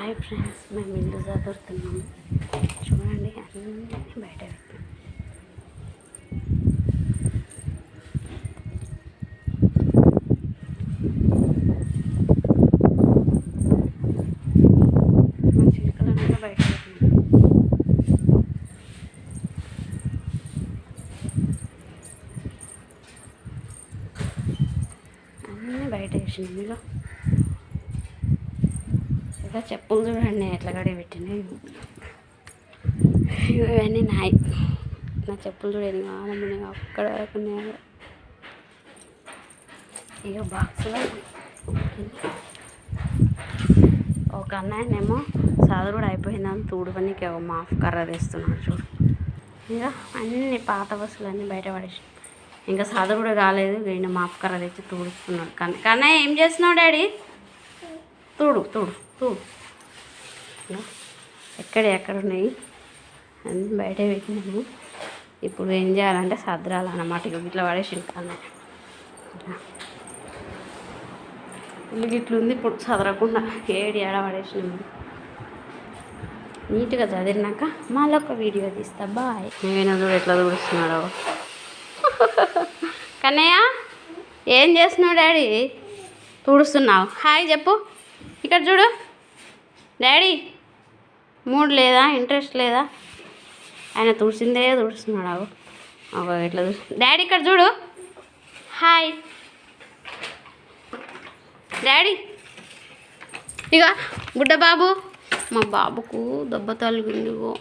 Hi friends మేము ఇల్లు చదువుతున్నాము చూడండి అన్నీ బయట పెట్టాం మా చిలుకలన్నీ బయట పెట్టినాం అన్నీ బయట వేసినాం ఇక ఇంకా చెప్పులు చూడండి ఎట్లా గడి పెట్టినాయి ఇవన్నీ నాయి. నా చెప్పులు చూడండి కావాలని అక్కడ వరకు ఇక బాక్స్లో. ఒక అన్నయ్యనేమో కూడా అయిపోయిందని తూడుపనికి ఒక మాఫ్ కర్ర తెస్తున్నాడు చూడు. ఇక అన్ని పాత బస్సులు అన్నీ బయట పడేసి. ఇంకా చదువుడు కాలేదు ఈయన మాఫ్ కర్ర తెచ్చి తూడుస్తున్నాడు. కానీ కన్నయ్య ఏం చేస్తున్నావు డాడీ? తూడు తూడు. ఇగో ఎక్కడ ఎక్కడ ఉన్నాయి? అన్నీ బయట పెట్టినాము. ఇప్పుడు ఏం చేయాలంటే సదరాలన్నమాట ఇక ఇట్లా పడేసి ఇంకా ఇల్లు గిట్లు ఉంది ఇప్పుడు చదరకుండా ఏడు ఏడ పడేసినాము. నీట్గా చదివినాక మళ్ళీ ఒక వీడియో తీస్తా. బాయ్. నేను చూడు ఎట్లా చూడుస్తున్నాడు కన్నయ్య ఏం చేస్తున్నావు డాడీ? తుడుస్తున్నావు? హాయ్ చెప్పు. ఇక్కడ చూడు. డాడీ మూడు లేదా? ఇంట్రెస్ట్ లేదా? ఆయన తుడిసిందే తుడుస్తున్నాడు ఒక ఇట్లా డాడీ ఇక్కడ చూడు. హాయ్. డాడీ. ఇక బుడ్డ బాబు మా బాబుకు దెబ్బ తలిగిందిగో